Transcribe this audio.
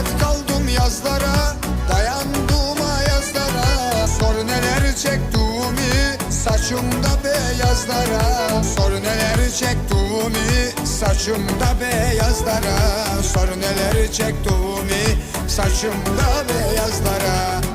Hasret kaldım yazlara Dayandım ayazlara. Sor neler çektiğimi Saçımda beyazlara. Sor neler çektiğimi Saçımda beyazlara. Sor neler çektiğimi Saçımda beyazlara.